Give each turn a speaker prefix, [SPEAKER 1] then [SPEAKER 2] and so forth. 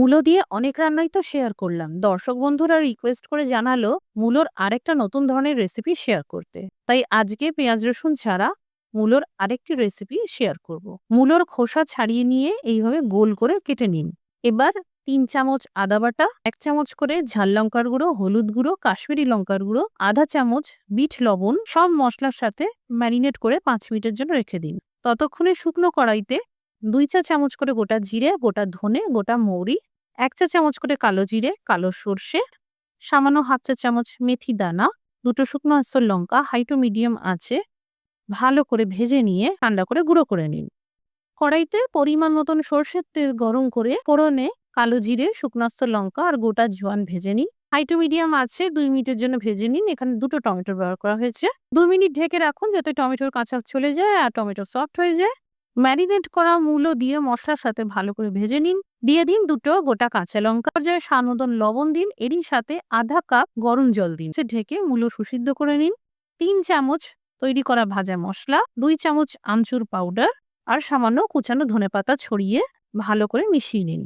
[SPEAKER 1] মূলো দিয়ে অনেক রান্নাই তো শেয়ার করলাম। দর্শক বন্ধুরা রিকোয়েস্ট করে জানালো, মূলোর আরেকটা নতুন ধরনের রেসিপি শেয়ার করতে। তাই আজকে পেঁয়াজ রসুন ছাড়া মূলোর আরেকটি রেসিপি শেয়ার করব। মূলোর খোসা ছাড়িয়ে নিয়ে এইভাবে গোল করে কেটে নিন। এবার তিন চামচ আদা বাটা, এক চামচ করে ঝাল লঙ্কার গুঁড়ো, হলুদ গুঁড়ো, কাশ্মীরি লঙ্কার গুঁড়ো, আধা চামচ বিট লবণ, সব মশলার সাথে ম্যারিনেট করে পাঁচ মিনিটের জন্য রেখে দিন। ততক্ষণে শুকনো কড়াইতে দুই চা চামচ করে গোটা জিরে, গোটা ধনে, গোটা মৌরি এক চা চামচ করে কালো জিরে, কালো সর্ষে, সামান্য হাফ চা চামচ মেথি দানা, দুটো শুকনো আস্তর লঙ্কা, হাই টু মিডিয়াম আছে ভালো করে ভেজে নিয়ে ঠান্ডা করে গুঁড়ো করে নিন। কড়াইতে পরিমাণ মতন সর্ষের তেল গরম করে ফোড়নে কালো জিরে, শুকনো আস্তর লঙ্কা আর গোটা জোয়ান ভেজে নিন। হাই টু মিডিয়াম আছে দুই মিনিটের জন্য ভেজে নিন। এখানে দুটো টমেটো ব্যবহার করা হয়েছে। দুই মিনিট ঢেকে রাখুন যাতে টমেটোর কাঁচা চলে যায় আর টমেটো সফট হয়ে যায়। ম্যারিনেট করা মূলো দিয়ে মশলার সাথে ভালো করে ভেজে নিন। দিয়ে দিন দুটো গোটা কাঁচা লঙ্কা, পর্যায়ে সানোদন লবণ দিন। এরই সাথে আধা কাপ গরম জল দিন। ঢেকে মূলো সুসিদ্ধ করে নিন। তিন চামচ তৈরি করা ভাজা মশলা, দুই চামচ আমচুর পাউডার আর সামান্য কুচানো ধনে পাতা ছড়িয়ে ভালো করে মিশিয়ে নিন।